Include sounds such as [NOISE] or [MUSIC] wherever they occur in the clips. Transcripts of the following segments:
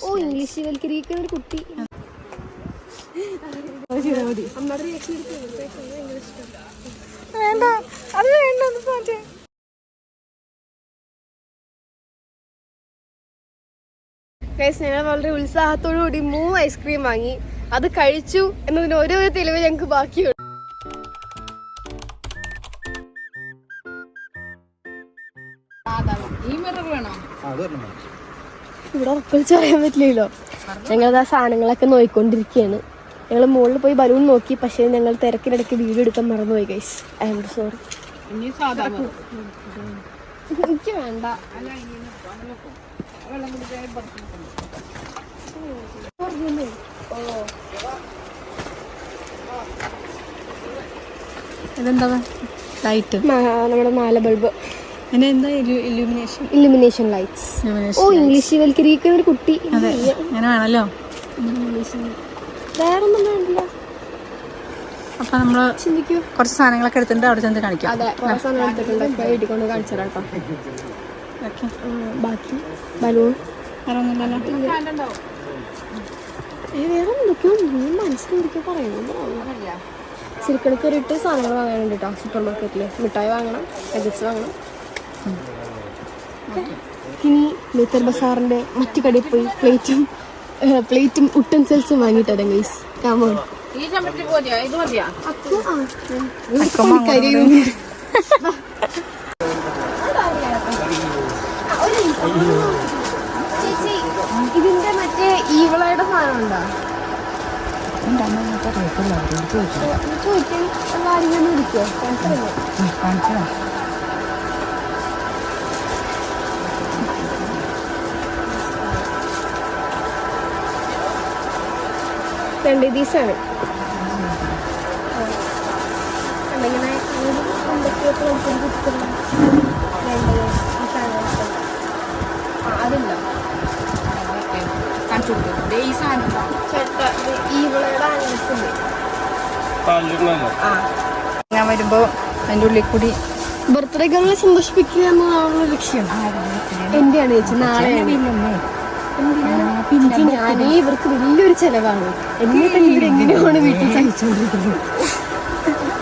ഓ English വൽക്കരിക്കുന്ന ഒരു കുട്ടി. വേണ്ട അത് വേണ്ട അത് മാറ്റേ ഗൈസ് ഞങ്ങൾ വളരെ ഉത്സാഹത്തോടു കൂടി മൂന്ന് ഐസ്ക്രീം വാങ്ങി. അത് കഴിച്ചു എന്നതിന് ഓരോ തെളിവ് ഞങ്ങൾക്ക് ബാക്കിയുണ്ട് ഈ മിറർ വേണോ ഇവിടെ ഉറപ്പിച്ച് പറയാൻ പറ്റില്ലല്ലോ. ഞങ്ങൾ ആ സാധനങ്ങളൊക്കെ നോക്കിക്കൊണ്ടിരിക്കുകയാണ് ഞങ്ങൾ മുകളിൽ പോയി ബലൂൺ നോക്കി പക്ഷേ ഞങ്ങൾ തിരക്കിനിടയ്ക്ക് വീഡിയോ എടുക്കാൻ മറന്നുപോയി ഗൈസ് ഐ എം സോറി എനിക്ക് വേണ്ട. ഇതെന്താ? ലൈറ്റ് നമ്മുടെ മാല ബൾബ് ഇലുമിനേഷൻ ലൈറ്റ്സ് ഓ ഇംഗ്ലീഷ് വൽക്കരിക്കുന്ന ഒരു കുട്ടി. അതെ. അങ്ങനെ വേണമല്ലോ വേറൊന്നും വേണ്ടില്ല. അപ്പൊ നമ്മൾ ചിന്തിക്കൂ. കുറച്ച് സാധനങ്ങളൊക്കെ എടുത്തിട്ടുണ്ട്. അവിടെ ചെന്ന് കാണിക്കാം. അതെ കുറേ സാധനം എടുത്തിട്ടുണ്ട്. ഒക്കെ വീട്ടിൽ കാണിച്ചു തരാം കേട്ടോ ബാക്കി. ബലൂൺ. വേറെ ഒന്നുമില്ലല്ലോ ഏ, വേറെ എന്തൊക്കെയോ സിരിക്കണ കയറിയിട്ട് സാധനങ്ങൾ വാങ്ങാനുണ്ട് കേട്ടോ. സൂപ്പർ മാർക്കറ്റിൽ മിഠായി വാങ്ങണം എഗ്സ് വാങ്ങണം. ഇനി നെത്തർ ബസാറിന്റെ മറ്റു കടയിൽ പോയി പ്ലേറ്റും പ്ലേറ്റും ഉട്ടൻസിൽസും വാങ്ങിയിട്ടാ ഗൈസ് കാമോൺ അക്കമ്മ പണിക്കാരി ചേച്ചി ഇതിന്റെ മറ്റേ ഈവളയുടെ സാധനം ഉണ്ടോ? ചോദിക്കാൻ ഇങ്ങനെ എന്തൊക്കെയോ വേണ്ടത് ഈ സാധനങ്ങളൊക്കെ ആ അതില്ല കാണിച്ചു കൊടുക്കും ഈ സാധനം ചേട്ടാ ആനത്തില്ലേ ഞാൻ വരുമ്പോ അതിന്റെ ഉള്ളിൽ കൂടി ബർത്ത്ഡേ ഗേളിനെ സന്തോഷിപ്പിക്കുക എന്നുള്ള ലക്ഷ്യം. എന്റെയാണ് ചേച്ചി നാളെയാണ്. ചേച്ചി ഞാനേ ഇവർക്ക് വലിയൊരു ചെലവാണ്. എന്നെ തന്നെ ഇവർ എങ്ങനെയാണ് വീട്ടിൽ സഹിച്ചുകൊണ്ടിരിക്കുന്നത്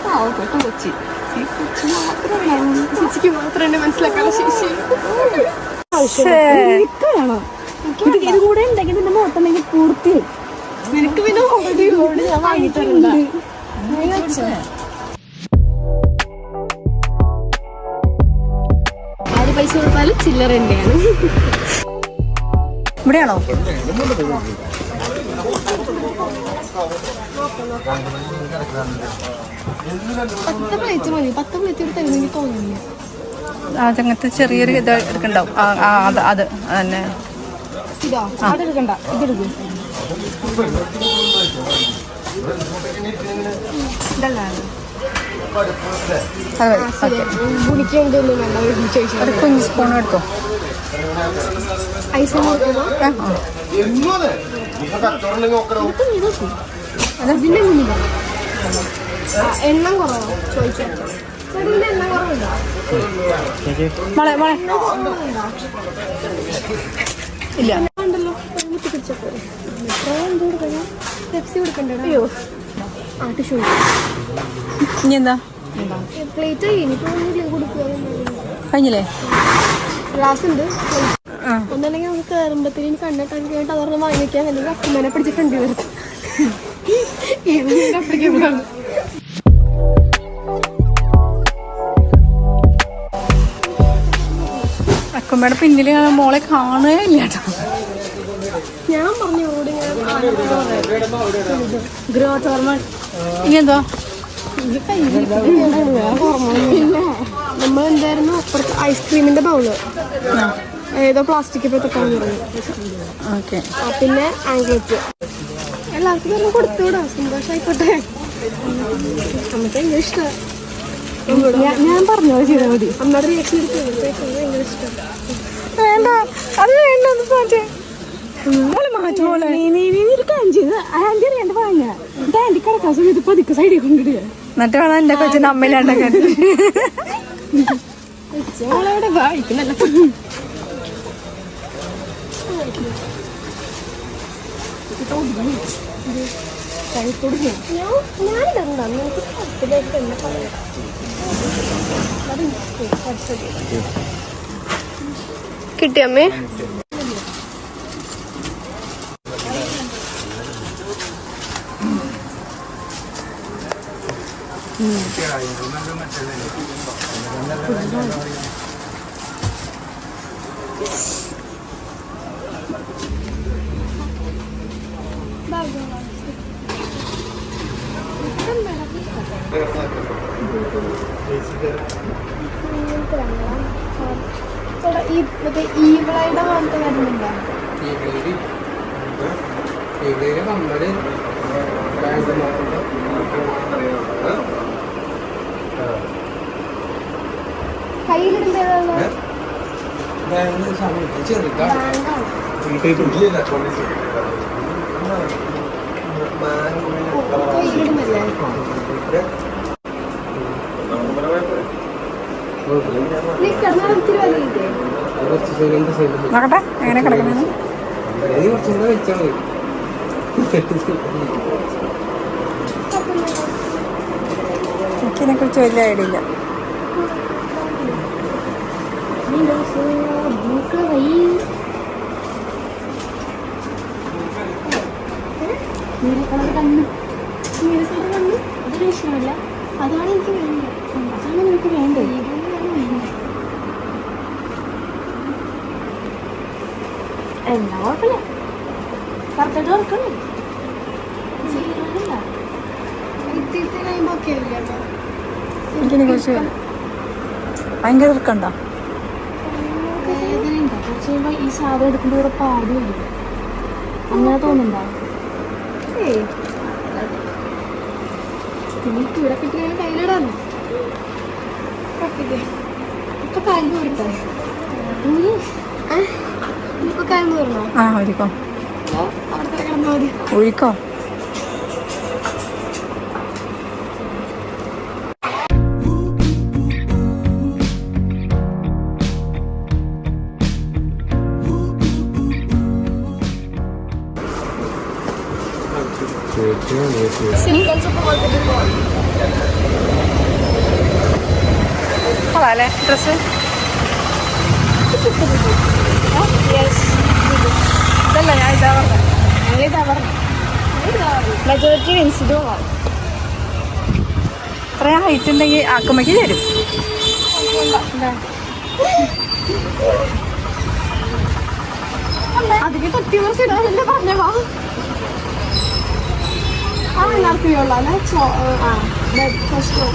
പാവപ്പെട്ട കൊച്ചി ഈ കൊച്ചി മാത്രമേ ചേച്ചിക്ക് മാത്രം എന്നെ മനസ്സിലാക്കാനുള്ള ശേഷി വേണം ഇത് കൂടെ ഉണ്ടെങ്കിൽ നിന്റെ പൂർത്തി. നിനക്ക് പിന്നെ ഓൾറെഡി ഓൾറെഡി ഞാൻ വാങ്ങിയിട്ടുണ്ട് ആര് പൈസ കൊടുത്താലും ചില്ലറ തന്നെയാണ്. ഇവിടെയാണോ? പത്ത് പ്ലേറ്റ് മതി. പത്ത് പ്ലേറ്റ് എടുത്ത് തരുന്നെങ്കിൽ തോന്നുന്നു അതങ്ങനത്തെ ചെറിയൊരു ഇത് എടുക്കണ്ടാവും. ആ ആ, അത് അത് തന്നെ. ഇതോ അത് ഒരു ഒരു കുഞ്ഞ് സ്പൂൺ എടുത്തോ? മുന്നിൽ എണ്ണം കുറവുണ്ടോ? മോളെ മോളെ. ഇല്ല. ഉണ്ടല്ലോ. മുത്തി പിടിച്ചപ്പോ എന്ത് കൊടുക്കണം പെപ്സി കൊടുക്കണ്ടേ അയ്യോ. ഇനി എന്താ? പ്ലേറ്റ് കൊടുക്കുക കഴിഞ്ഞില്ലേ? ഗ്ലാസ് ഉണ്ട് ഒന്നല്ലെങ്കിൽ നമുക്ക് കയറുമ്പത്തിന് കണ്ടിട്ടാൻ കേട്ട് വെക്കാം. അല്ലെങ്കിൽ അക്കുമ്മനെ പിടിച്ച് ഫ്രണ്ട് വരും അപ്പോഴേക്കും അക്കുമ്മയുടെ പിന്നിൽ മോളെ കാണുകയില്ല കേട്ടോ. ഞാൻ പറഞ്ഞു ഓടി ഗ്രോത്ത് ഹോർമോൺ. ഇനി എന്തോ പിന്നെ നമ്മൾ എന്തായിരുന്നു അപ്പുറത്ത് ഐസ്ക്രീമിന്റെ ബൗൾ ഏതോ പ്ലാസ്റ്റിക് ഓക്കെ. പിന്നെ ആംഗ്ലേറ്റ് എല്ലാവർക്കും തന്നെ കൊടുത്തുവിടാം. സന്തോഷമായിക്കോട്ടെ നമുക്ക് ഭയങ്കര ഇഷ്ടമാണ് ഞാൻ പറഞ്ഞോ ചെയ്താൽ മതി അമ്മയുടെ റിയാക്ഷൻ എടുത്ത് ഭയങ്കര ഇഷ്ടം. വേണ്ട. അത് വേണ്ട അത് മാറ്റേ. മോളെ നീ നീ നീ ഒരു കാര്യം ചെയ്ത് ആന്റി അറിയാണ്ട് വാങ്ങ ഇത് ആന്റി കിടക്കാൻ സമയത്ത് പതുക്കെ സൈഡിൽ കൊണ്ടിടുക. എന്നിട്ട് വേണം എന്റെ കൊച്ചിന് അമ്മയിലാണ്ടാക്കാൻ [LAUGHS] മോളെവിടെ വായിക്കുന്നല്ല കിട്ടിയമ്മേ ചേട്ടാ ഈ മറ്റേ ഈവിളായിട്ട് പോലത്തെ വരുന്നുണ്ടോ ഇവർ ഇവർ നോക്കട്ടെ എങ്ങനെ കിടക്കുന്നത് വെച്ചാൽ [LAUGHS] മതി എനിക്കിതിനെ കുറിച്ച് വലിയ ഐഡിയ ഇല്ല. അതാണ് എനിക്ക് വേണ്ടത് അതാണ് നിനക്ക് വേണ്ടത് എന്നാ കുഴപ്പമില്ല. കറക്റ്റായിട്ട് വർക്കണേ ചെയ്യാനില്ല ഇത്തിരി കഴിയുമ്പോൾ ഒക്കെ ഇല്ല എനിക്കിതിനെ കുറിച്ച് ഭയങ്കര ഇറക്കണ്ടോ ഈ സാധനം എടുക്കുമ്പോൾ ഇവിടെ പാടി വരും. അങ്ങനെ തോന്നുന്നുണ്ടോ? എനിക്ക് ഇവിടെ കിട്ടിയാലും കയ്യിലിടാനോ ഇപ്പൊ കാര്യം കൊടുത്തേ ഇപ്പൊ കാര്യം പറഞ്ഞോ ആ ഒഴിക്കോ അവിടുത്തെ കിടന്നാൽ കിടന്നാ മതി. ഒഴിക്കോ? സിംഗിൾ കൊള്ളാല്ലേ? ഡ്രസ്സ്? യെസ് ഇതല്ല ഞാൻ ഇതാ പറഞ്ഞത് ഞാനിതാ പറഞ്ഞു. മെജോറിറ്റി ഇൻസിഡോ ഇത്ര ഹൈറ്റ് ഉണ്ടെങ്കിൽ ആക്കുമ്പക്ക് തരും അതിന് തൊട്ടി കുറച്ച് ഇടാനല്ലേ പറഞ്ഞ വാ. ആ എല്ലാവർക്കും ചോ- ആ ബ്രേക്ക്ഫാസ്റ്റ്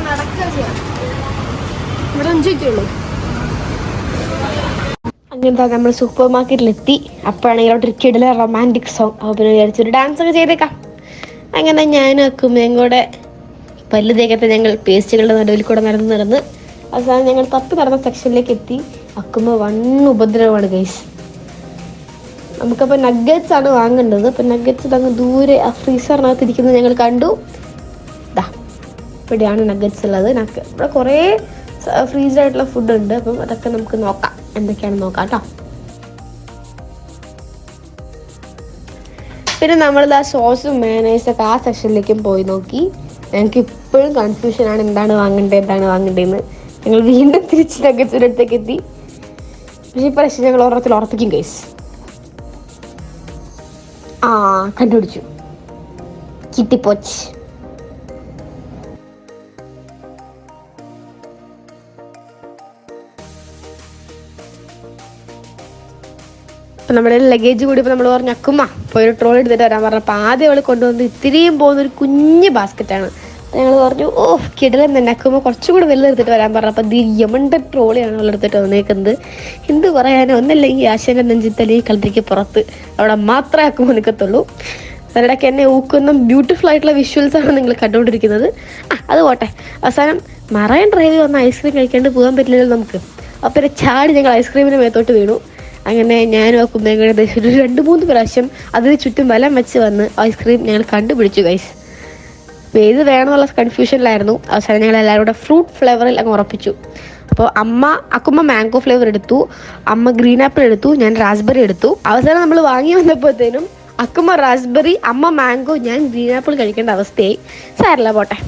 നടക്കുക ചെയ്യാം ഇവിടെ അഞ്ചു മിനിറ്റുള്ളൂ അങ്ങനത്തെ നമ്മൾ സൂപ്പർ മാർക്കറ്റിലെത്തി അപ്പോഴാണെങ്കിൽ അവിടെ കിടല റൊമാന്റിക് സോങ് അപ്പോൾ പിന്നെ വിചാരിച്ചൊരു ഡാൻസ് ഒക്കെ ചെയ്തേക്കാം. അങ്ങനെ ഞാനും അക്കുമ്മയും കൂടെ പല്ല് തേക്കത്തെ ഞങ്ങൾ പേസ്റ്റുകളുടെ നടുവിൽ കൂടെ നടന്ന് നടന്ന് അവസാനം ഞങ്ങൾ തപ്പി നടന്ന സെക്ഷനിലേക്ക് എത്തി. അക്കുമ്മ വൺ ഉപദ്രവമാണ് ഗൈസ് നമുക്കപ്പോൾ നഗറ്റ്സ് ആണ് വാങ്ങേണ്ടത്. അപ്പം നഗറ്റ്സ് അങ്ങ് ദൂരെ ആ ഫ്രീസറിനകത്ത് ഇരിക്കുന്നത് ഞങ്ങൾ കണ്ടു. ദാ ഇവിടെയാണ് നഗറ്റ്സ് ഉള്ളത്. ഇവിടെ കുറേ ഫ്രീസായിട്ടുള്ള ഫുഡ് ഉണ്ട്. അപ്പം അതൊക്കെ നമുക്ക് നോക്കാം. എന്തൊക്കെയാണ് നോക്കാം കേട്ടോ പിന്നെ നമ്മളിത് ആ സോസും മേനേഴ്സൊക്കെ ആ സെക്ഷനിലേക്കും പോയി നോക്കി. ഞങ്ങൾക്ക് ഇപ്പോഴും കൺഫ്യൂഷനാണ് എന്താണ് വാങ്ങേണ്ടത് എന്താണ് വാങ്ങേണ്ടതെന്ന് ഞങ്ങൾ വീണ്ടും തിരിച്ച് നഗറ്റ്സിന്റെ അടുത്തേക്ക് എത്തി. പക്ഷേ ഈ പ്രശ്നം ഞങ്ങൾ ഓരോരുത്തർ ഉറപ്പിക്കും കേസ് ആ കണ്ടുപിടിച്ചു. കിട്ടിപ്പോച്ച്. നമ്മുടെ ലഗേജ് കൂടി ഇപ്പോൾ നമ്മൾ പറഞ്ഞു അക്കുമ്മ ഒരു ട്രോൾ എടുത്തിട്ട് വരാൻ പറഞ്ഞപ്പോൾ ആദ്യം അവൾ കൊണ്ടുവന്ന് ഇത്തിരിയും പോകുന്ന ഒരു കുഞ്ഞു കുഞ്ഞ് ബാസ്ക്കറ്റാണ് ഞങ്ങൾ പറഞ്ഞു ഓ കിടലൻ തന്നെ അക്കുമ്മ കുറച്ചും കൂടി വലുത് എടുത്തിട്ട് വരാൻ അപ്പം ദിയമണ്ട ട്രോളിയാണ് വെള്ളെടുത്തിട്ട് വന്നേക്കുന്നത്. എന്ത് പറയാനോ ഒന്നല്ലെങ്കിൽ ആശാന്റെ നെഞ്ചിത്തലി കളത്തിക്ക് പുറത്ത്. അവിടെ മാത്രമേ ആക്കുമ്പോൾ നിൽക്കത്തുള്ളൂ. അതിനിടയ്ക്ക് എന്നെ ഊക്കുന്ന ബ്യൂട്ടിഫുൾ ആയിട്ടുള്ള വിഷ്വൽസ് ആണ് നിങ്ങൾ കണ്ടുകൊണ്ടിരിക്കുന്നത്. ആ അത് പോട്ടെ. അവസാനം മറൈൻ ഡ്രൈവ് വന്ന ഐസ്ക്രീം കഴിക്കാണ്ട് പോകാൻ പറ്റില്ലല്ലോ നമുക്ക്. അപ്പോൾ ചാടി ഞങ്ങൾ ഐസ്ക്രീമിന് മേത്തോട്ട് വീണു. അങ്ങനെ ഞാനും ആ കുമ്പേങ്കൂടെ ഒരു രണ്ട് മൂന്ന് പ്രാവശ്യം അതിന് ചുറ്റും വലം വെച്ച് വന്ന് ഐസ്ക്രീം ഞങ്ങൾ കണ്ടുപിടിച്ചു ഗൈസ് ഏത് വേണമെന്നുള്ള കൺഫ്യൂഷനിലായിരുന്നു അവസാനം ഞങ്ങൾ എല്ലാവരും കൂടെ ഫ്രൂട്ട് ഫ്ലേവറിൽ അങ്ങ് ഉറപ്പിച്ചു. അപ്പോൾ അമ്മ അക്കുമ്മ മാംഗോ ഫ്ലേവർ എടുത്തു. അമ്മ ഗ്രീൻ ആപ്പിൾ എടുത്തു. ഞാൻ റാസ്ബെറി എടുത്തു. അവസാനം നമ്മൾ വാങ്ങി വന്നപ്പോഴത്തേനും അക്കുമ്മ റാസ്ബെറി അമ്മ മാംഗോ ഞാൻ ഗ്രീൻ ആപ്പിൾ കഴിക്കേണ്ട അവസ്ഥയായി. സാരല്ല പോട്ടെ.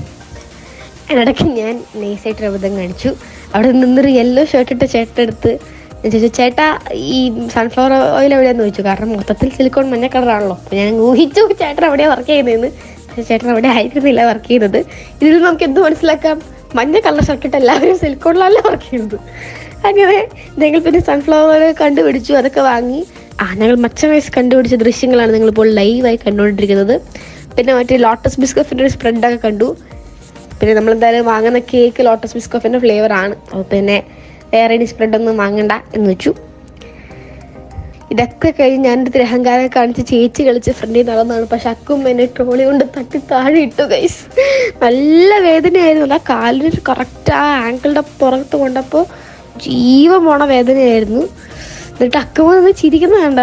ഇടയ്ക്ക് ഞാൻ നൈസായിട്ട് അബദ്ധം കാണിച്ചു. അവിടെ നിന്നൊരു യെല്ലോ ഷർട്ട് ഇട്ട ചേട്ടെടുത്ത് ഞാൻ ചോദിച്ചു ചേട്ടാ ഈ സൺഫ്ലവർ ഓയിൽ എവിടെയാന്ന് ചോദിച്ചു. കാരണം മൊത്തത്തിൽ സിലിക്കോൺ മഞ്ഞ കളറാണല്ലോ അപ്പോൾ ഞാൻ ഊഹിച്ചു ചേട്ടൻ എവിടെയാണ് വർക്ക് ചെയ്യുന്നതെന്ന്. ചേട്ടൻ അവിടെ ആയിരുന്നില്ല വർക്ക് ചെയ്തത്. ഇതിൽ നമുക്ക് എന്ത് മനസ്സിലാക്കാം? മഞ്ഞ കളർ ഷർട്ട് ഇട്ട് എല്ലാവരും സിൽക്കോണിലല്ല വർക്ക് ചെയ്യുന്നത് അങ്ങനെ ഞങ്ങൾ പിന്നെ സൺഫ്ലവർ കണ്ടുപിടിച്ചു അതൊക്കെ വാങ്ങി. ആ ഞങ്ങൾ മച്ച വയസ്സ് കണ്ടുപിടിച്ച ദൃശ്യങ്ങളാണ് നിങ്ങളിപ്പോൾ ലൈവായി കണ്ടുകൊണ്ടിരിക്കുന്നത്. പിന്നെ മറ്റേ ലോട്ടസ് ബിസ്കഫിന്റെ ഒരു സ്പ്രെഡൊക്കെ കണ്ടു. പിന്നെ നമ്മൾ എന്തായാലും വാങ്ങുന്ന കേക്ക് ലോട്ടസ് ബിസ്കഫിന്റെ ഫ്ലേവർ ആണ്. അപ്പോൾ പിന്നെ വേറെ ഇനി സ്പ്രെഡൊന്നും വാങ്ങണ്ട എന്ന് വെച്ചു. ഇതൊക്കെ കഴിഞ്ഞ് ഞാൻ എന്റെ അഹങ്കാരം കാണിച്ച് ചേച്ചി കളിച്ച് ഫ്രണ്ടിൽ നടന്നതാണ്. പക്ഷെ അക്കും എന്നെ ട്രോളി കൊണ്ട് തട്ടി താഴെ ഇട്ടു ഗൈസ് നല്ല വേദനയായിരുന്നു. ആ കാലിന് കറക്റ്റ് ആ ആങ്കിളുടെ പുറത്ത് കൊണ്ടപ്പോൾ ജീവൻ പോണ വേദനയായിരുന്നു. എന്നിട്ട് അക്കുമ്പോൾ നിന്ന് ചിരിക്കുന്ന വേണ്ട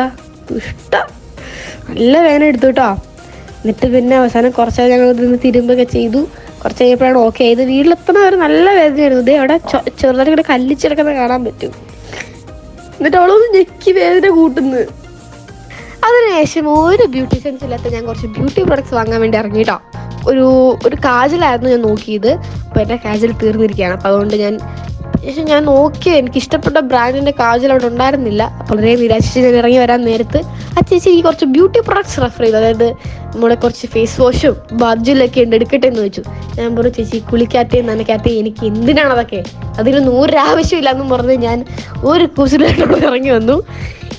ഇഷ്ടം നല്ല വേദന എടുത്തു കേട്ടോ. എന്നിട്ട് പിന്നെ അവസാനം കുറച്ച് ഞങ്ങൾ നിന്ന് തിരുമ്പൊക്കെ ചെയ്തു. കുറച്ച് കഴിഞ്ഞപ്പോഴാണ് ഓക്കെ ആയത് വീട്ടിലെത്തുന്ന ഒരു നല്ല വേദനയായിരുന്നു. ഇതേ അവിടെ ചെറുതായിട്ട് ഇങ്ങനെ കല്ലിച്ചിടക്കുന്നത് കാണാൻ പറ്റും. എന്നിട്ട് അവളൊന്ന് ഞെക്കി വേദന കൂട്ടുന്നു. അതിനുശേഷം ഒരു ബ്യൂട്ടി സെൻസ് ഇല്ലാത്ത ഞാൻ കുറച്ച് ബ്യൂട്ടി പ്രൊഡക്ട്സ് വാങ്ങാൻ വേണ്ടി ഇറങ്ങിട്ടോ ഒരു ഒരു കാജലായിരുന്നു ഞാൻ നോക്കിയത്. അപ്പോൾ എന്റെ കാജൽ തീർന്നിരിക്കുകയാണ്. അപ്പോൾ അതുകൊണ്ട് ഞാൻ ശേഷം ഞാൻ നോക്കിയത് എനിക്ക് ഇഷ്ടപ്പെട്ട ബ്രാൻഡിന്റെ കാജൽ അവിടെ ഉണ്ടായിരുന്നില്ല. വളരെ നിരാശിച്ച് ഞാൻ ഇറങ്ങി വരാൻ നേരത്ത് ആ ചേച്ചി എനിക്ക് കുറച്ച് ബ്യൂട്ടി പ്രോഡക്ട്സ് റെഫർ ചെയ്തു. അതായത് നമ്മളെ കുറച്ച് ഫേസ് വാഷും ബാർജിലൊക്കെ ഉണ്ട് എടുക്കട്ടെ എന്ന് ചോദിച്ചു. ഞാൻ പറഞ്ഞു ചേച്ചി കുളിക്കാത്തേ നനയ്ക്കാത്തേ എനിക്ക് എന്തിനാണ് അതൊക്കെ? അതിനൊന്നും ഒരു ആവശ്യമില്ല എന്നും പറഞ്ഞ് ഞാൻ ഒരു കുസിലോട്ട് ഇറങ്ങി വന്നു.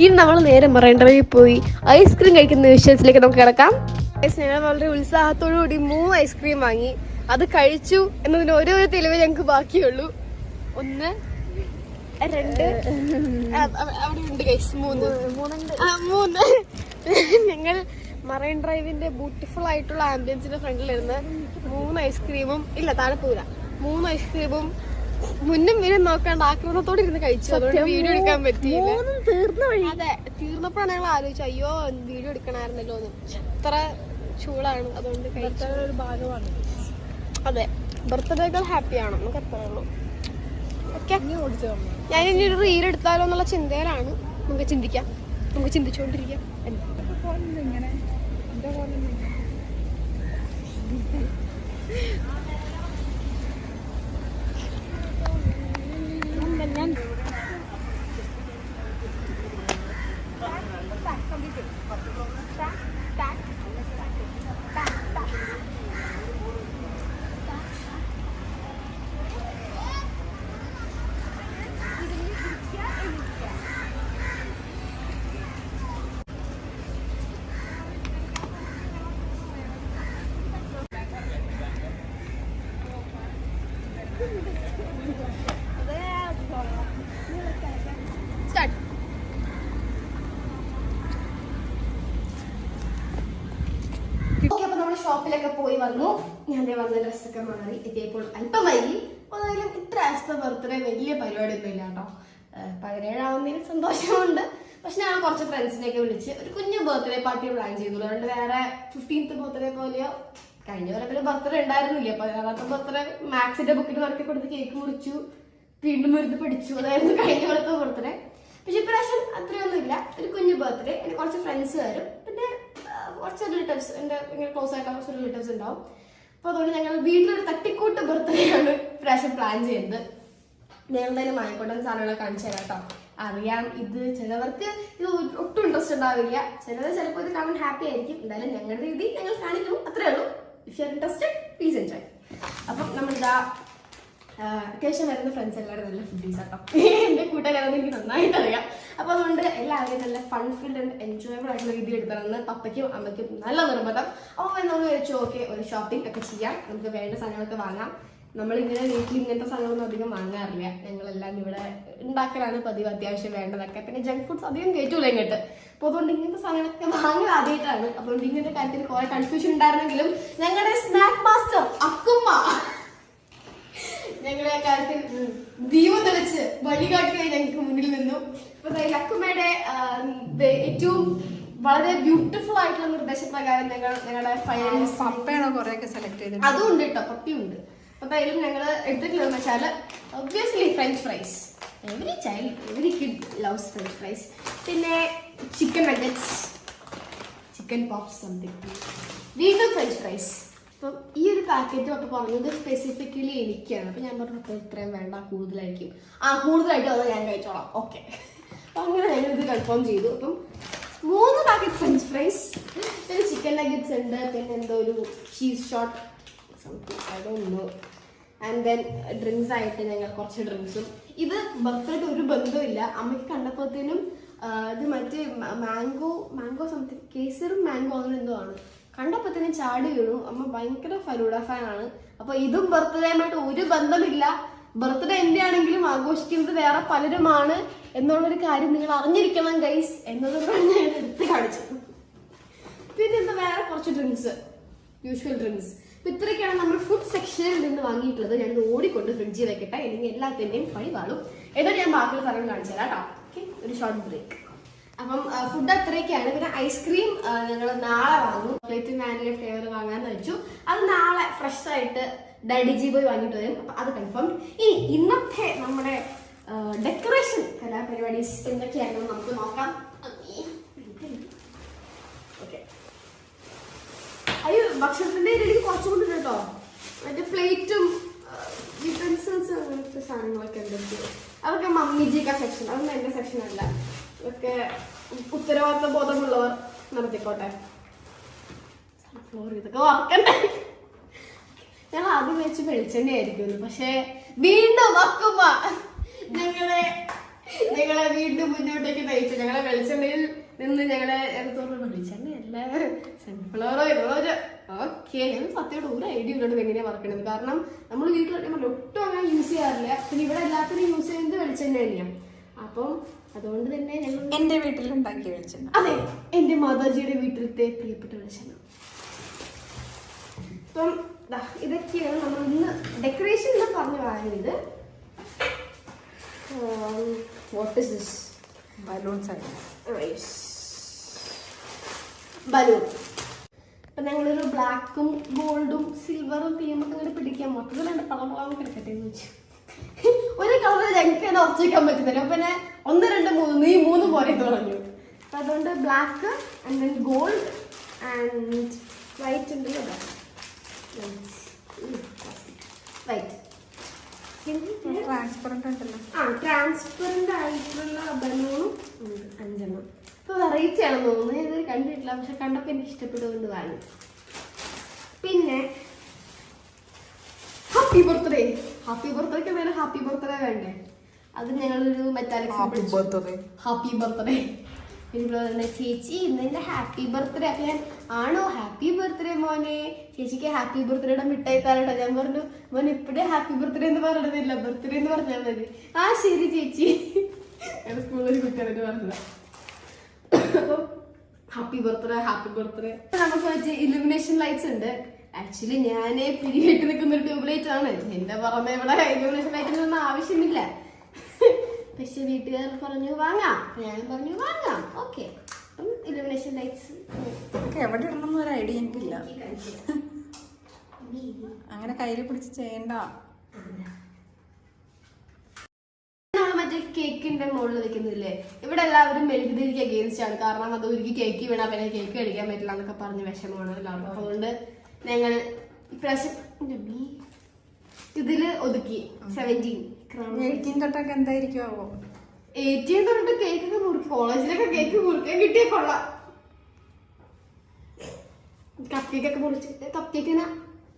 ഇനി നമ്മൾ നേരെ മറൈൻഡ്രൈവിൽ പോയി. ഐസ്ക്രീം കഴിക്കുന്ന വിഷയത്തിലേക്ക് നമുക്ക് കിടക്കാം. ഞങ്ങൾ വളരെ ഉത്സാഹത്തോടു കൂടി മൂന്ന് ഐസ്ക്രീം വാങ്ങി. അത് കഴിച്ചു എന്നതിന് ഓരോ തെളിവ് ഞങ്ങൾക്ക് ബാക്കിയുള്ളൂ. ഒന്ന് രണ്ട്. അവിടെ ഉണ്ട് ഗൈസ് മൂന്ന്. മൂന്ന്. ഞങ്ങൾ മറൈൻ ഡ്രൈവിന്റെ ബ്യൂട്ടിഫുൾ ആയിട്ടുള്ള ആംബിയൻസിന്റെ ഫ്രണ്ടിലിരുന്ന് മൂന്ന് ഐസ്ക്രീമും ഇല്ല താഴെ പോരാ മൂന്ന് ഐസ്ക്രീമും മുന്നും വീരും നോക്കാണ്ട് ആക്രമണത്തോടെ ഇരുന്ന് കഴിച്ചു. അതുകൊണ്ട് വീഡിയോ എടുക്കാൻ പറ്റിയില്ല. അതെ തീർന്നപ്പോഴാണ് ഞങ്ങൾ ആലോചിച്ചു അയ്യോ വീഡിയോ എടുക്കണമായിരുന്നല്ലോ എന്ന്. അത്ര ചൂടാണ് അതുകൊണ്ട് കഴിച്ചാൽ ഒരു ഭാഗമാണ് അതെ ബർത്ത്ഡേകൾ ഹാപ്പിയാണ് നമുക്ക് എത്രയുള്ളൂ ഞാൻ ഇനി ഒരു റീൽ എടുത്താലോ എന്നുള്ള ചിന്തയിലാണ്. നമുക്ക് ചിന്തിക്കാം. നമുക്ക് ചിന്തിച്ചുകൊണ്ടിരിക്കാം. സ്റ്റാർട്ട് ഓക്കെ അപ്പൊ നമ്മൾ ഷോപ്പിലൊക്കെ പോയി വന്നു. ഞാൻ വന്ന ഡ്രസ്സൊക്കെ മാറി. എത്തിയപ്പോൾ അല്പമായി അതായാലും ഇത്ര ആഴ്ചത്തെ ബർത്ത്ഡേ വലിയ പരിപാടിയൊന്നും ഇല്ല കേട്ടോ പതിനേഴാവുന്നതിന് സന്തോഷമുണ്ട്. പക്ഷെ ഞാൻ കുറച്ച് ഫ്രണ്ട്സിനെയൊക്കെ വിളിച്ച് ഒരു കുഞ്ഞു ബർത്ത്ഡേ പാർട്ടി പ്ലാൻ ചെയ്തു അതുകൊണ്ട് വേറെ ഫിഫ്റ്റീൻത്ത് ബർത്ത്ഡേ പോലെയോ കഴിഞ്ഞ പോലെ ബർത്ത്ഡേ ഉണ്ടായിരുന്നില്ല? പതിനാറാമത്തെ ബർത്ത്ഡേ മാത്സിന്റെ ബുക്കിൽ നടത്തി കൊടുത്ത് കേക്ക് മുറിച്ചു. വീണ്ടും വെറുതെ പിടിച്ചു. അതായിരുന്നു കഴിഞ്ഞ പോലത്തെ ബർത്ത്ഡേ പക്ഷെ ഇപ്രാവശ്യം അത്രയൊന്നുമില്ല. ഒരു കുഞ്ഞു ബർത്ത്ഡേ എന്റെ കുറച്ച് ഫ്രണ്ട്സ് വരും. പിന്നെ കുറച്ച് റിലേറ്റീവ്സ് എന്റെ ഇങ്ങനെ ക്ലോസ് ആയിട്ട് കുറച്ച് റിലേറ്റീവ്സ് ഉണ്ടാവും. അപ്പോൾ അതുകൊണ്ട് ഞങ്ങൾ വീട്ടിലൊരു തട്ടിക്കൂട്ട് ബർത്ത്ഡേ ആണ് പ്രാവശ്യം പ്ലാൻ ചെയ്യുന്നത് ഞങ്ങൾ എന്തായാലും മായക്കോട്ടൻ സാധനങ്ങളെ കാണിച്ചു തരാം കേട്ടോ. അറിയാം ഇത് ചിലവർക്ക് ഇത് ഒട്ടും ഇൻട്രസ്റ്റ് ഉണ്ടാവില്ല. ചിലർ ചിലപ്പോൾ ഇത് കാണാൻ ഹാപ്പി ആയിരിക്കും. എന്തായാലും ഞങ്ങളുടെ രീതി ഞങ്ങൾ കാണിക്കുന്നു. അത്രേ ഉള്ളൂ. If you are interested please enjoy അപ്പം നമ്മളിതാ അത്യാവശ്യം വരുന്ന ഫ്രണ്ട്സ് എല്ലാവരും നല്ല ഫുഡീസ് കേട്ടോ എന്റെ കൂട്ടുകാരാണെന്ന് എനിക്ക് നന്നായിട്ട് അറിയാം. അപ്പോൾ അതുകൊണ്ട് എല്ലാവരും നല്ല ഫൺ ഫിൽഡ് ആൻഡ് എൻജോയബിൾ ആയിട്ടുള്ള രീതിയിൽ എടുത്തണമെന്ന് പപ്പയ്ക്കും അമ്മയ്ക്കും നല്ല നിർബന്ധം. അപ്പോൾ നമ്മൾ വിളിച്ചു ഓക്കെ ഒരു ഷോപ്പിംഗ് ഒക്കെ ചെയ്യാം. നമുക്ക് വേണ്ട സാധനങ്ങളൊക്കെ വാങ്ങാം. നമ്മളിങ്ങനെ വീട്ടിൽ ഇങ്ങനത്തെ സാധനങ്ങളൊന്നും അധികം വാങ്ങാറില്ല. ഞങ്ങളെല്ലാം ഇവിടെ ഉണ്ടാക്കലാണ് പതിവ് അത്യാവശ്യം വേണ്ടതൊക്കെ. പിന്നെ ജങ്ക് ഫുഡ്സ് അധികം കയറ്റൂല ഇങ്ങോട്ട്. അപ്പോൾ അതുകൊണ്ട് ഇങ്ങനത്തെ സാധനങ്ങളൊക്കെ വാങ്ങാൻ ആദ്യമായിട്ടാണ്. അതുകൊണ്ട് ഇങ്ങനത്തെ കാര്യത്തിൽ കുറെ കൺഫ്യൂഷൻ ഉണ്ടായിരുന്നെങ്കിലും ഞങ്ങളുടെ സ്നാക്ക് മാസ്റ്റർ അക്കുമ്മ. ഞങ്ങളുടെ ആ കാര്യത്തിൽ ദീപം തെളിച്ച് വഴികാട്ടിയായി ഞങ്ങൾക്ക് മുന്നിൽ നിന്നു. അപ്പൊ ലക്കുമ്മയുടെ ഏറ്റവും വളരെ ബ്യൂട്ടിഫുൾ ആയിട്ടുള്ള നിർദ്ദേശപ്രകാരം ഞങ്ങൾ ഞങ്ങളുടെ ഫൈനലിസ്റ്റ് പപ്പയാണോ കുറെ ഒക്കെ സെലക്ട് ചെയ്തത്? അതും ഉണ്ട് കേട്ടോ പപ്പിയുണ്ട്. അപ്പൊ അതിലും ഞങ്ങൾ എടുത്തിട്ടുള്ളതെന്ന് വെച്ചാൽ obviously French fries every child every kid loves French fries പിന്നെ chicken nuggets chicken pops something വീണ്ടും ഫ്രഞ്ച് ഫ്രൈസ് അപ്പം ഈ ഒരു പാക്കറ്റ് ഒക്കെ പറഞ്ഞത് സ്പെസിഫിക്കലി എനിക്കാണ്. അപ്പം ഞാൻ പറഞ്ഞു അപ്പോൾ ഇത്രയും വേണ്ട കൂടുതലായിരിക്കും. ആ കൂടുതലായിട്ട് അത് ഞാൻ കഴിച്ചോളാം. ഓക്കെ [LAUGHS] അപ്പം അങ്ങനെ ഞാനിത് കൺഫേം ചെയ്തു. അപ്പം മൂന്ന് പാക്കറ്റ് ഫ്രഞ്ച് ഫ്രൈസ് പിന്നെ ചിക്കൻ നഗറ്റ്സ് ഉണ്ട് പിന്നെ എന്തോ ഒരു cheese shot something and then drinks ആയിട്ട് ഞങ്ങൾ കുറച്ച് ഡ്രിങ്ക്സും ഇത് ബർത്ത്ഡേ ഒരു ബന്ധമില്ല അമ്മയ്ക്ക് കണ്ടപ്പോഴത്തേനും ഇത് മറ്റേ മാംഗോ മാംഗോ സംതിങ് കേസറും മാംഗോ അങ്ങനെ എന്തോ ആണ്. കണ്ടപ്പോഴത്തേനും ചാടി വീണു. അമ്മ ഭയങ്കര ഫലൂഡ ഫാൻ ആണ്. അപ്പൊ ഇതും ബർത്ത്ഡേയുമായിട്ട് ഒരു ബന്ധമില്ല. ബർത്ത്ഡേ എന്റെ ആണെങ്കിലും ആഘോഷിക്കുന്നത് വേറെ പലരുമാണ് എന്നുള്ളൊരു കാര്യം നിങ്ങൾ അറിഞ്ഞിരിക്കണം ഗൈസ് എന്നതുകൊണ്ടാണ് ഞാൻ എടുത്ത് കാണിച്ചത് പിന്നെ എന്താ വേറെ കുറച്ച് ഡ്രിങ്ക്സ് യൂഷ്വൽ ഡ്രിങ്ക്സ് അപ്പൊ ഇത്രയൊക്കെയാണ് നമ്മൾ ഫുഡ് സെക്ഷനിൽ നിന്ന് വാങ്ങിയിട്ടുള്ളത്. ഞാൻ ഓടിക്കൊണ്ട് ഫ്രിഡ്ജിൽ വെക്കട്ടെ. അല്ലെങ്കിൽ എല്ലാത്തിന്റെയും പഴി വാളും. എന്നിട്ട് ഞാൻ ബാക്കിയുള്ള സ്ഥലം കാണിച്ചു തരാം കേട്ടോ. ഓക്കെ ഒരു ഷോർട്ട് ബ്രേക്ക് അപ്പം ഫുഡ് അത്രയൊക്കെയാണ്. പിന്നെ ഐസ്ക്രീം ഞങ്ങൾ നാളെ വാങ്ങും. ചോക്ലേറ്റ് മാനിലെ ഫ്ലേവർ വാങ്ങാന്ന് വെച്ചു അത് നാളെ ഫ്രഷ് ആയിട്ട് ഡാഡി ജി പോയി വാങ്ങിയിട്ട് വരും. അപ്പം അത് കൺഫേം ഇനി ഇന്നത്തെ നമ്മുടെ ഡെക്കറേഷൻ കലാപരിപാടീസ് എന്തൊക്കെയാണെന്ന് നമുക്ക് നോക്കാം. അയ്യോ ഭക്ഷണത്തിന്റെ ഇടയിൽ കുറച്ചുകൊണ്ട് കേട്ടോ മറ്റേ പ്ലേറ്റും യുട്ടൻസിൽസും അങ്ങനത്തെ സാധനങ്ങളൊക്കെ ഉണ്ട്. അതൊക്കെ മമ്മിജിക്ക സെക്ഷൻ അതൊന്നും എന്റെ സെക്ഷൻ അല്ല. ഇതൊക്കെ ഉത്തരവാദിത്വ ബോധമുള്ളവർ നടത്തിക്കോട്ടെ. ഇതൊക്കെ വറക്കണ്ടേ ഞങ്ങൾ ആദ്യം വെച്ച് വെളിച്ചെണ്ണ ആയിരിക്കുന്നു പക്ഷേ വീണ്ടും വക്കുമ്പ ഞങ്ങളെ ഞങ്ങളെ വീണ്ടും മുന്നോട്ടേക്ക് നയിച്ചു. ഞങ്ങളെ വെളിച്ചെണ്ണയിൽ നിന്ന് ഞങ്ങളെ എടുത്തോളൂ വെളിച്ചെണ്ണയല്ല. ഇതോ? ഓക്കെ ഞാൻ സത്യമായിട്ട് ഒരു ഐഡിയ ഇല്ലാണ്ട് എങ്ങനെയാ വറക്കണത്? കാരണം നമ്മൾ വീട്ടിൽ ഒട്ടും അങ്ങനെ യൂസ് ചെയ്യാറില്ല. പിന്നെ ഇവിടെ എല്ലാത്തിനും യൂസ് ചെയ്യുന്നത് വെളിച്ചെണ്ണ തന്നെയാണ് അപ്പം അതുകൊണ്ട് തന്നെ ഞങ്ങൾ എന്റെ വീട്ടിലുണ്ടാക്കി വെളിച്ചെണ്ണ. അതെ എന്റെ മാതാജിയുടെ വീട്ടിലത്തെ പ്രിയപ്പെട്ട വെളിച്ചെണ്ണ. അപ്പം ഇതൊക്കെയാണ് നമ്മൾ ഇന്ന് ഡെക്കറേഷൻ എന്ന് പറഞ്ഞു വാങ്ങിയത് what is this balloons balloon അപ്പൊ ഞങ്ങളൊരു ബ്ലാക്കും ഗോൾഡും സിൽവറും തീമൊക്കെ ഇങ്ങനെ പിടിക്കാൻ മൊത്തത്തിൽ രണ്ട് പളപളാവും കിടക്കട്ടെ എന്ന് വെച്ചു. ഒരു കളർ ഞങ്ങൾക്ക് തന്നെ ഉറച്ചു വെക്കാൻ പറ്റുന്നില്ല അപ്പൊ പിന്നെ ഒന്ന് രണ്ട് മൂന്ന് നീ മൂന്ന് പോലെ പറഞ്ഞു. അപ്പൊ അതുകൊണ്ട് black and then gold and white ഉണ്ടല്ലോ വൈറ്റ് ട്രാൻസ്പെറന്റ് ഉണ്ടല്ലോ. ആ ട്രാൻസ്പെറന്റ് ആയിട്ടുള്ള ബലൂണും ഉണ്ട് അഞ്ചെണ്ണം. ഇപ്പൊ വെറൈറ്റി ആണെന്ന് തോന്നുന്നു. ഞാൻ ഇത് കണ്ടിട്ടില്ല. പക്ഷെ കണ്ടപ്പോൾ എനിക്ക് ഇഷ്ടപ്പെട്ടതുകൊണ്ട് വാങ്ങി. പിന്നെ ഹാപ്പി ബർത്ത്ഡേ ഹാപ്പി ബർത്ത്ഡേക്ക് എന്തായാലും ഹാപ്പി ബർത്ത്ഡേ വേണ്ടേ? അത് ഞങ്ങളൊരു metallic happy birthday happy birthday പിന്നെ ചേച്ചി ഇന്ന് എന്റെ ഹാപ്പി ബർത്ത്ഡേ അപ്പൊ ഞാൻ ആണോ? ഹാപ്പി ബർത്ത്ഡേ മോനെ. ചേച്ചിക്ക് ഹാപ്പി ബർത്ത്ഡേയുടെ മിഠായി തരട്ടോ ഞാൻ പറഞ്ഞു മോൻ ഇപ്പഴേ ഹാപ്പി ബർത്ത്ഡേ എന്ന് പറയണതില്ല ബർത്ത്ഡേ എന്ന് പറഞ്ഞാൽ മതി. ആ ശരി ചേച്ചി. എന്റെ സ്കൂളിൽ ഒരു കുട്ടികളായിട്ട് പറഞ്ഞത്. [COUGHS] അപ്പം ഹാപ്പി ബർത്ത്ഡേ ഹാപ്പി ബർത്ത്ഡേ നമുക്ക് മറ്റേ ഇലുമിനേഷൻ ലൈറ്റ്സ് ഉണ്ട്. ആക്ച്വലി ഞാനേ പിരിയിട്ട് നിൽക്കുന്ന ഒരു ട്യൂബ്ലൈറ്റ് ആണ്. എന്റെ പുറമെ ഇവിടെ ഇലുമിനേഷൻ ലൈറ്റ് ഒന്നും ആവശ്യമില്ല. പക്ഷെ വീട്ടുകാർ പറഞ്ഞു വാങ്ങാം. ഞാൻ പറഞ്ഞു വാങ്ങാം. ഓക്കെ അപ്പം ഇലുമിനേഷൻ ലൈറ്റ്സ് എവിടെ ഇടണം ഒരു ഐഡിയ എനിക്കില്ല. അങ്ങനെ കയ്യിൽ പിടിച്ച് ചെയ്യണ്ട. കേക്കിന്റെ മുകളിൽ വെക്കുന്നില്ലേ ഇവിടെ എല്ലാവരും മെഴുകുതിരിക്ക് അഗേൻസ്റ്റ് ആണ്. കാരണം അത് ഒരുക്കി കേക്ക് വീണാ പിന്നെ കേക്ക് കഴിക്കാൻ പറ്റില്ല എന്നൊക്കെ പറഞ്ഞ് വിഷമമാണ് എല്ലാവർക്കും. അതുകൊണ്ട് ഞങ്ങൾ ഇതിൽ ഒതുക്കി. സെവന്റീൻ എയ്റ്റീൻ തൊട്ടൊക്കെ എന്തായിരിക്കും ആവോ? എയ്റ്റീൻ തൊട്ട് കേക്ക് ഒക്കെ മുറുക്കി കോളേജിലൊക്കെ കേക്ക് മുറുക്കാൻ കിട്ടിയ കൊള്ളാം. കപ്പ് കേക്ക് ഒക്കെ മുറിച്ച് കപ്പ് കേക്കിനാ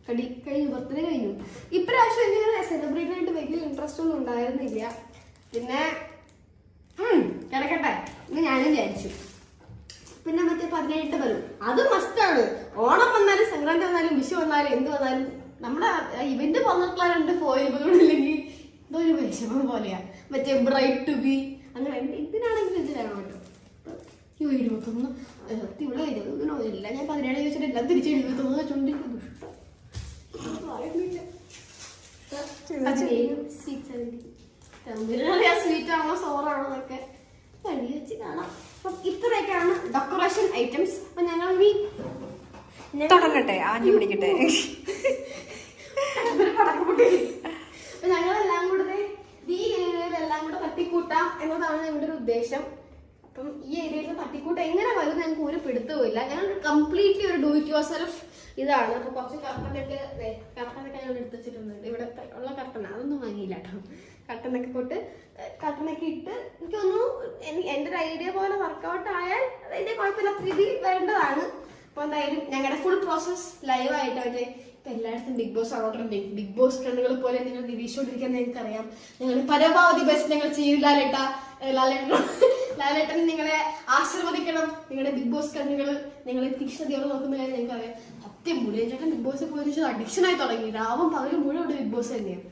കടി കഴിഞ്ഞു ബർത്ത്ഡേ കഴിഞ്ഞു. ഇപ്രാവശ്യം എനിക്ക് സെലിബ്രേറ്റ് ആയിട്ട് വലിയ ഇൻട്രസ്റ്റ് ഒന്നും ഉണ്ടായിരുന്നില്ല. പിന്നെ കിടക്കട്ടെ. എന്ന് ഞാനും വിചാരിച്ചു. പിന്നെ മറ്റേ പതിനേഴ് വരും. അത് മസ്റ്റാണ് ഓണം വന്നാലും സംക്രാന്തി വന്നാലും വിഷു വന്നാലും എന്ത് വന്നാലും നമ്മുടെ ഇവന്റ് വന്നിട്ടുള്ള രണ്ട് ഫോയിൽ ബലൂണില്ലെങ്കിൽ ഇതൊരു വിഷമം പോലെയാ. മറ്റേ ബ്രൈറ്റ് ടു ബി അങ്ങനെ ഇതിനാണെങ്കിൽ എന്തിനാണ് കേട്ടോ. ഇരുപത്തൊന്ന് ഇരുപത്തി ഇവിടെ ഇരുപതിനോ ഇല്ല. ഞാൻ പതിനേഴ് ചോദിച്ചിട്ട് എല്ലാം തിരിച്ച് എഴുപത്തൊന്ന് വെച്ചോണ്ടിരിക്കുന്നു. തുടങ്ങട്ടെ ആഞ്ഞു പിടിക്കട്ടെ. ഞങ്ങളെല്ലാം കൂടെ ഈ ഏരിയയിലെല്ലാം കൂടെ തട്ടിക്കൂട്ടാം എന്നതാണ് ഞങ്ങളുടെ ഒരു ഉദ്ദേശം. അപ്പം ഈ ഏരിയയിൽ പട്ടിക്കൂട്ടം എങ്ങനെ വരും ഞങ്ങൾക്ക് ഒരു പിടുത്തവുമില്ല ഞങ്ങൾ കംപ്ലീറ്റ്ലി ഒരു ഡൂ ഇറ്റ് യുവർ സെൽഫ് ഇതാണ്. അപ്പൊ കുറച്ച് കർട്ടനൊക്കെ കർട്ടനൊക്കെ ഞങ്ങൾ എടുത്ത് വെച്ചിട്ടുണ്ട്. ഇവിടെ ഉള്ള കർട്ടന. അതൊന്നും വാങ്ങിയില്ല കേട്ടോ. കർട്ടനൊക്കെ കൊട്ട് കർട്ടനൊക്കെ ഇട്ട് എനിക്കൊന്നു എന്റെ ഒരു ഐഡിയ പോലെ വർക്കൗട്ട് ആയാൽ അതിന്റെ കുഴപ്പമില്ലാത്ത രീതിയിൽ വരേണ്ടതാണ്. അപ്പൊ എന്തായാലും ഞങ്ങളുടെ ഫുൾ പ്രോസസ് ലൈവ് ആയിട്ട് അവർ ഇപ്പം എല്ലായിടത്തും ബിഗ് ബോസ് ആവട്ടെ ബിഗ് ബോസ് ട്രെൻഡുകൾ പോലെ നിങ്ങൾ നിരീക്ഷിച്ചുകൊണ്ടിരിക്കാൻ ഞങ്ങൾക്ക് അറിയാം ഞങ്ങൾ പരമാവധി ബെസ്റ്റ് ഞങ്ങൾ ചെയ്യും ലാലേട്ട. ലാലേട്ട [LAUGHS] ലാലേട്ടൻ നിങ്ങളെ ആശീർവദിക്കണം. നിങ്ങളുടെ ബിഗ് ബോസ് കണ്ണുകൾ നിങ്ങളെ തീക്ഷണതയോടെ നോക്കുന്നില്ല ഞങ്ങൾക്ക് അറിയാം സത്യം മുഴുവൻ ചേട്ടൻ ബിഗ് ബോസ് പോയതിനു അഡിക്ഷൻ ആയി തുടങ്ങി. രാവും പകലും മുഴുവൻ ബിഗ് ബോസ് തന്നെയാണ്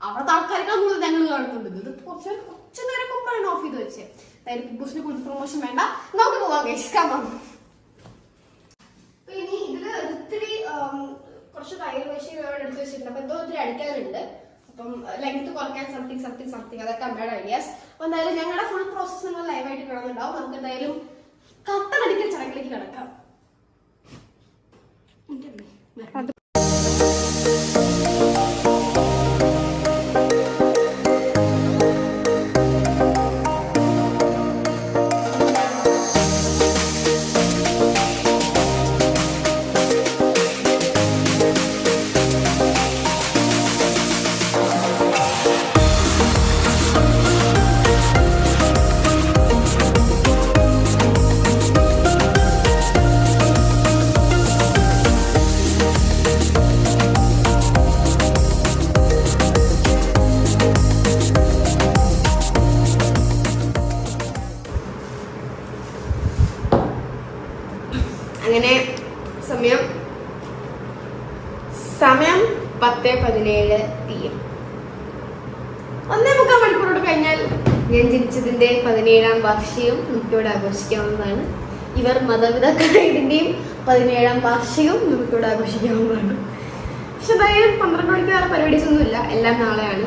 അവിടുത്തെ ആൾക്കാരെക്കാൾ കൂടുതൽ ഞങ്ങൾ കാണുന്നുണ്ട്. ഇത് കുറച്ച് കുറച്ച് നേരം മുമ്പാണ് ഓഫ് ചെയ്ത് വെച്ചത് ബിഗ് ബോസിന് കൂടുതൽ പ്രൊമോഷൻ വേണ്ട. നമുക്ക് പോവാം ഗൈസ് കാമാം അപ്പൊ ഇനി ഇതിൽ ഒത്തിരി ഉം, കുറച്ച് തൈര് വേശി എടുത്ത് വെച്ചിട്ടുണ്ട്. അപ്പൊ എന്തോ ഒത്തിരി അടിക്കാനുണ്ട്. അപ്പം ലെങ്ത് കുറയ്ക്കാൻ സംതിങ് സംതിങ് സംതിങ് അതൊക്കെ അമ്മയുടെ ഐഡിയാസ് അപ്പൊ എന്തായാലും ഞങ്ങളുടെ ഫുൾ പ്രോസസ് നിങ്ങൾ ലൈവായിട്ട് കാണുന്നുണ്ടാവും. നമുക്ക് എന്തായാലും കത്തടിക്കൽ ചടങ്ങിലേക്ക് കിടക്കാം. വാർഷികം നമുക്കിവിടെ ആഘോഷിക്കാവുന്നതാണ്. ഇവർ മാതാപിതാക്കളുടെ ഇതിന്റെയും പതിനേഴാം വാർഷികം നമുക്കിവിടെ ആഘോഷിക്കാവുന്നതാണ്. പക്ഷെ എന്തായാലും പന്ത്രണ്ട് മണിക്ക് വേറെ പരിപാടീസ് ഒന്നുമില്ല എല്ലാം നാളെയാണ്.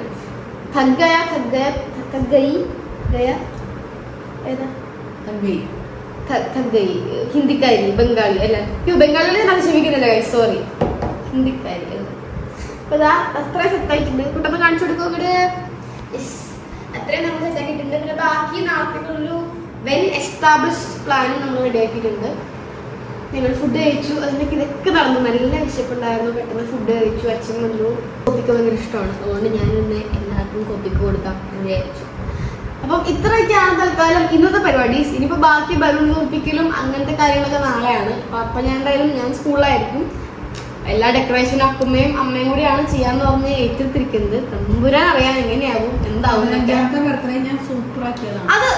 ഖഗ്ഗയ ഖഗ്ഗയ ഖഗ്ഗൈ ഗയ ഏതാ? ഹിന്ദിക്കാരി ബംഗാളി അല്ല യോ ബംഗാളിൽ ഞാൻ ക്ഷമിക്കുന്നില്ല സോറി ഹിന്ദിക്കാരി അപ്പൊ ഇതാ അത്ര സെറ്റായിട്ടുണ്ട് കുട്ടമ്മ കാണിച്ചു കൊടുക്കും ഇവിടെ. അത്രയും നമ്മൾ സെറ്റാക്കിയിട്ടുണ്ട് പിന്നെ ബാക്കി നാളത്തേക്കുള്ളൊരു വെൽ എസ്റ്റാബ്ലിഷ്ഡ് പ്ലാനും നമ്മൾ റെഡിയാക്കിയിട്ടുണ്ട് നിങ്ങൾ ഫുഡ് കഴിച്ചു. അതിനൊക്കെ ഇതൊക്കെ നടന്നു. നല്ല വിശപ്പുണ്ടായിരുന്നു. പെട്ടെന്ന് ഫുഡ് കഴിച്ചു. അച്ഛൻ വന്നു. കോപ്പിക്ക് ഭയങ്കര ഇഷ്ടമാണ്. അതുകൊണ്ട് ഞാൻ ഇന്ന് എല്ലാവർക്കും കോപ്പിക്ക് കൊടുക്കാം എന്ന് വിചാരിച്ചു. അപ്പം ഇത്രയൊക്കെയാണ് തൽക്കാലം ഇന്നത്തെ പരിപാടി. ഇനിയിപ്പോൾ ബാക്കി ബലൂൺ തോൽപ്പിക്കലും അങ്ങനത്തെ കാര്യങ്ങളൊക്കെ നാളെയാണ്. അപ്പം ഞാൻ എന്തായാലും ഞാൻ സ്കൂളിലായിരിക്കും. എല്ലാ ഡെക്കറേഷനും അക്കുമ്മയും അമ്മയും കൂടിയാണ് ചെയ്യാന്ന് പറഞ്ഞ് ഏറ്റെടുത്തിരിക്കുന്നത് തമ്പുരാൻ അറിയാൻ എങ്ങനെയാവും എന്താവും അത്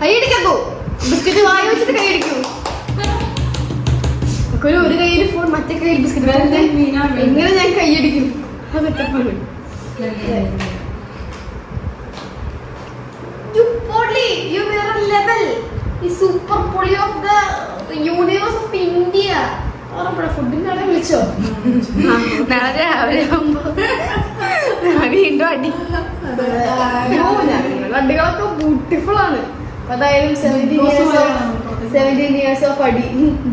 കൈയടിക്കോ ബിസ്ക്കറ്റ് വായി വെച്ചിട്ട് കൈയടിക്കൂ ഒരു ഒരു കയ്യിൽ ഫോൺ മറ്റേ കയ്യിൽ ബിസ്ക്കറ്റ് വേറെ എങ്ങനെ ഞാൻ കൈയടിക്കും അത് സെറ്റപ്പാണ് You poly, you were a level. The super poly of the universe of India. ഉറപ്പടാ ഫുഡിന്റെ വിളിച്ചോ നാളെ രാവിലെ വീണ്ടും അടി അടികളൊക്കെ ബ്യൂട്ടിഫുൾ ആണ് അതായാലും seventeen years seventeen years of അടി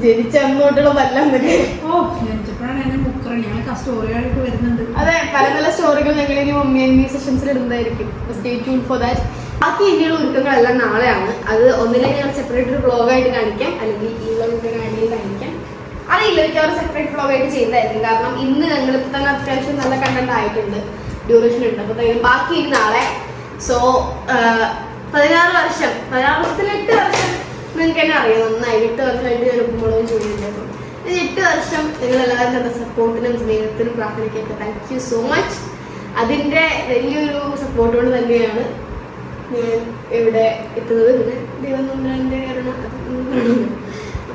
ജനിച്ച അങ്ങോട്ടുള്ള വല്ലം തന്നെ. ഓ ജനിച്ചപ്പോഴാണ് എന്നെ മുക്കറ ഞങ്ങൾ സ്റ്റോറിയായിട്ട് വരുന്നുണ്ട്. അതെ പല പല സ്റ്റോറികൾ ഞങ്ങൾ ഇനി മമ്മി എമ്മി സെഷൻസിൽ ഇടുന്നതായിരിക്കും. സ്റ്റേ ട്യൂൺ ഫോർ ദാറ്റ് ബാക്കി ഇനിയുള്ള ഒരുക്കങ്ങളെല്ലാം നാളെയാണ്. അത് ഒന്നില്ലെങ്കിൽ ഞാൻ സെപ്പറേറ്റ് ഒരു വ്ളോഗായിട്ട് കാണിക്കാം. അല്ലെങ്കിൽ കാണിക്കാം. അറിയില്ല മിക്കവാറും സെപ്പറേറ്റ് വ്ളോഗായിട്ട് ചെയ്യുന്നതായിരിക്കും. കാരണം ഇന്ന് ഞങ്ങൾ തന്നെ അത്യാവശ്യം നല്ല കണ്ടന്റ് ആയിട്ടുണ്ട്. ഡ്യൂറേഷൻ ഉണ്ട്. അപ്പൊ ബാക്കി ഇനി നാളെ. സോ പതിനാറ് വർഷം. പതിനാറ് വർഷത്തിൽ എട്ട് വർഷം. നിങ്ങൾക്ക് തന്നെ അറിയാം. നന്നായി. എട്ട് വർഷമായിട്ട് ഞാൻ ഉപ്പുമുളകും ചെയ്യുന്നുണ്ട് ഈ എട്ട് വർഷം നിങ്ങൾ എല്ലാവരും തന്ന സപ്പോർട്ടിനും സ്നേഹത്തിനും പ്രാർത്ഥനയ്ക്കൊക്കെ താങ്ക് യു സോ മച്ച് അതിന്റെ വലിയൊരു സപ്പോർട്ട് കൊണ്ട് തന്നെയാണ് ഞാൻ ഇവിടെ എത്തുന്നത്. പിന്നെ ദൈവം കാരണം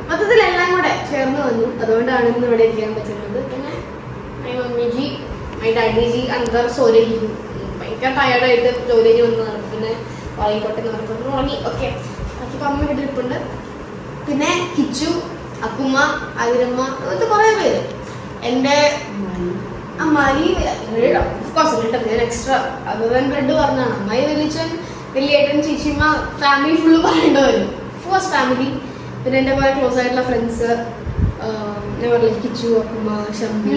മൊത്തത്തിൽ എല്ലാം കൂടെ ചേർന്ന് വന്നു. അതുകൊണ്ടാണ് ഇന്ന് ഇവിടെ ഇരിക്കാൻ പറ്റുന്നത്. പിന്നെ മൈ മമ്മിജി മൈ ഡാഡിജി അന്തർ സോരജി ഭയങ്കര ടയർഡായിട്ട് ജോലി വന്നതാണ്. പിന്നെ എന്ന് പറഞ്ഞിട്ട് ഉറങ്ങി ഓക്കെ ഇപ്പം അമ്മ ഇവിടെ ഇരിപ്പുണ്ട് പിന്നെ കിച്ചു അക്കുമ്മ അതിരമ്മ അങ്ങനത്തെ കുറേ പേര്. എന്റെ അമ്മായി ഓഫ്കോഴ്സ് കേട്ടോ ഞാൻ എക്സ്ട്രാ അത് തന്നെ ബ്രെഡ് പറഞ്ഞാണ് അമ്മായി വലിയച്ഛൻ വലിയേട്ടൻ ചേച്ചിമ്മ ഫാമിലി ഫുള്ള് പറയേണ്ടി വരും ഫസ്റ്റ് ഫാമിലി പിന്നെ എന്റെ കുറേ ക്ലോസ് ആയിട്ടുള്ള ഫ്രണ്ട്സ് ഞാൻ പറഞ്ഞു കിച്ചു അക്കുമ്മ ശമ്പി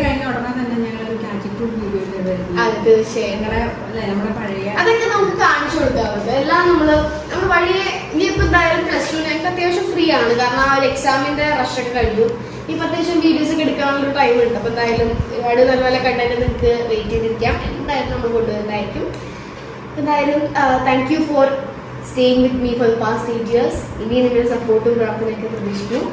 കഴിഞ്ഞ ഉടനെ തന്നെ ഞങ്ങൾ അതൊക്കെ നമുക്ക് കാണിച്ചു കൊടുക്കാറുണ്ട് എല്ലാം നമ്മൾ നമ്മൾ വഴിയെ ഇനിയിപ്പോ എന്തായാലും പ്ലസ് ടു ഞങ്ങൾക്ക് അത്യാവശ്യം ഫ്രീ ആണ്. കാരണം ആ ഒരു എക്സാമിന്റെ റഷൊക്കെ കഴിഞ്ഞു. ഇപ്പൊ അത്യാവശ്യം വീഡിയോസ് ഒക്കെ എടുക്കാനുള്ള ടൈം ഉണ്ട്. അപ്പൊ എന്തായാലും ഒരുപാട് നല്ല നല്ല കണ്ടന്റ് നിങ്ങൾക്ക് വെയിറ്റ് ചെയ്തിരിക്കാം. എന്തായാലും നമ്മൾ കൊണ്ടുവരുന്നതായിരിക്കും. എന്തായാലും thank you for staying with me for the past eight years ഇനി നിങ്ങളുടെ സപ്പോർട്ടും പ്രാർത്ഥനയൊക്കെ പ്രതീക്ഷിക്കുന്നു.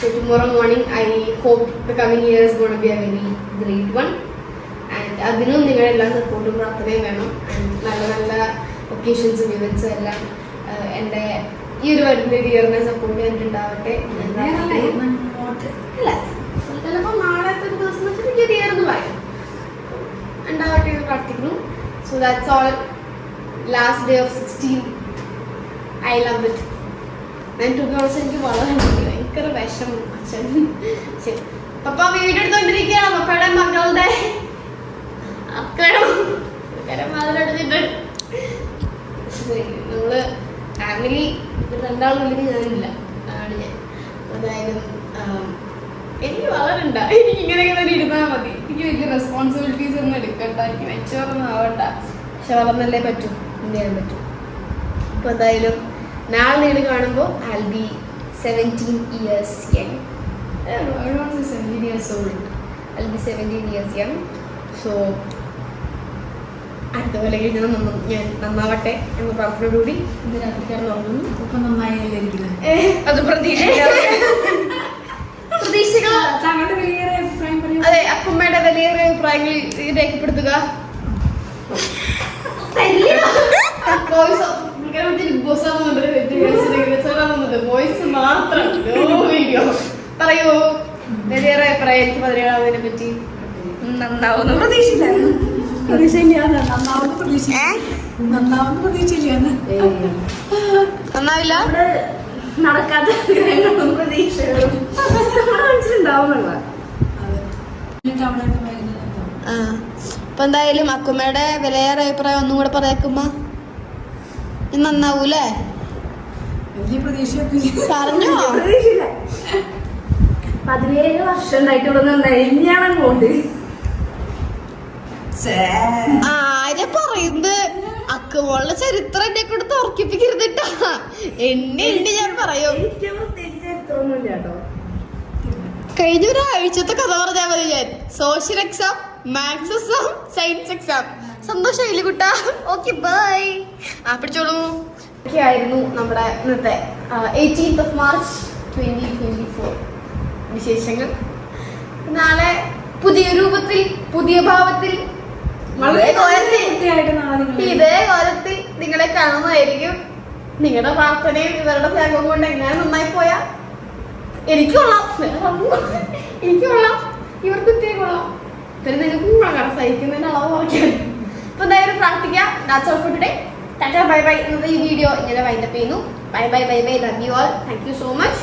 So tomorrow morning I hope the coming years gonna be a very great one അതിനും നിങ്ങളുടെ എല്ലാ സപ്പോർട്ടും പ്രാർത്ഥനയും വേണം. നല്ല നല്ല ഒക്കേഷൻസ് ഇവൻസും എല്ലാം എന്റെ ഈ ഒരു വരുന്ന ഇയറിനെ സപ്പോർട്ട് ചെയ്തിട്ടുണ്ടാവട്ടെ അല്ല ചിലപ്പോൾ നാളത്തെ ഒരു ദിവസം വെച്ചാൽ എനിക്ക് ഒരു ഇയർ എന്ന് പറയാം. ഉണ്ടാവട്ടെ എന്ന് പ്രാർത്ഥിക്കുന്നു. So that's all last day of sixteen I love it ഞാൻ ടു എനിക്ക് വളരെ ഭയങ്കര വിഷമം അച്ഛൻ. ശരി. പപ്പ വീഡിയോ എടുത്തോണ്ടിരിക്കുകയാണ് പപ്പയുടെ മകളുടെ മാതിരെടുത്തിട്ട് ശരി നമ്മൾ ഫാമിലി രണ്ടാളുണ്ടെങ്കിൽ ഞാനില്ല അതാണ് ഞാൻ എനിക്ക് വളരണ്ട എനിക്ക് ഇങ്ങനെയൊക്കെ തന്നെ ഇരുന്നാൽ മതി എനിക്ക് വലിയ റെസ്പോൺസിബിലിറ്റീസ് ഒന്നും എടുക്കണ്ട എനിക്ക് മെച്ചോറൊന്നും ആവണ്ട പക്ഷെ വളർന്നല്ലേ പറ്റും എന്ത് ചെയ്യാൻ പറ്റും അപ്പോൾ എന്തായാലും നാളെ നിങ്ങൾ കാണുമ്പോൾ I be seventeen years young seventeen years old I be seventeen years young so അടുത്ത പോലെ കഴിഞ്ഞാൽ ഞാൻ നന്നാവട്ടെ എന്ന് പ്രാർത്ഥനയോടുകൂടി ഇന്ന് ഉറങ്ങുന്നു. നന്നായല്ലേ അത് പ്രതീക്ഷ പ്രതീക്ഷകൾ താങ്കളുടെ വലിയ അഭിപ്രായം പറയൂ. അതെ അപ്പമ്മയുടെ വലിയേറെ അഭിപ്രായങ്ങൾ രേഖപ്പെടുത്തുക. വോയിസ് മാത്രം. വീഡിയോ പറയൂ. വലിയ അഭിപ്രായം എനിക്ക് പതിനേഴാമതിനെ പറ്റി. നന്നാവുന്നു പ്രതീക്ഷയില്ലായിരുന്നു നന്നാവില്ല? നടക്കാത്ത കാര്യങ്ങളും പ്രതീക്ഷകളും മനസ്സിലുണ്ടാവുന്നുള്ള അപ്പൊ എന്തായാലും അക്കുമ്മയുടെ വിലയേറെ അഭിപ്രായം ഒന്നും കൂടെ പറയാക്കുമ്മ നന്നാവൂലേ? പറഞ്ഞോ? പതിനേഴ് വർഷം ഉണ്ടായിട്ട് ഇവിടെ നിന്ന് ഇനിയാണ് കൊണ്ട് ആരെ പറയുന്നത് അക്കുമോളുടെ ചരിത്രം എന്നെ കൊണ്ട് തുറക്കിപ്പിക്കരുതിട്ടാ എന്നെ എണ്ണി ഞാൻ പറയും. കഴിഞ്ഞ ഒരാഴ്ചത്തെ കഥ പറഞ്ഞാൽ മതി ഞാൻ. Social exam maths exam science exam സന്തോഷമായില്ലേ കുട്ട? ഓക്കെ ബൈ ആ പിടിച്ചോളൂ. ആയിരുന്നു നമ്മുടെ ഇന്നത്തെ eighteenth of March twenty twenty four വിശേഷങ്ങൾ. നാളെ പുതിയ രൂപത്തിൽ പുതിയ ഭാവത്തിൽ ഇതേ കോലത്തിൽ ഇതേ കോലത്തിൽ നിങ്ങളെ കാണുന്നതായിരിക്കും. നിങ്ങളുടെ പ്രാർത്ഥനയും ഇവരുടെ ത്യാഗവും കൊണ്ട് എങ്ങനെ നന്നായി പോയാ? എനിക്ക് കൊള്ളാം. വേറെ ആർക്കും കൊള്ളാം. എനിക്ക് കൊള്ളാം. ഇവർക്ക് ഇത്തിരി കൊള്ളാം. പിന്നെ നിങ്ങൾക്കും കൊള്ളാം സഹിക്കുന്നതിന്റെ അളവ് കുറയ്ക്കാൻ. അപ്പൊ എന്തായാലും പ്രാർത്ഥിക്കാം. That's all for today tata bye bye എന്നത് ഈ വീഡിയോ ഇങ്ങനെ വൈൻഡപ്പ് ചെയ്യുന്നു. Bye bye bye bye love you all thank you so much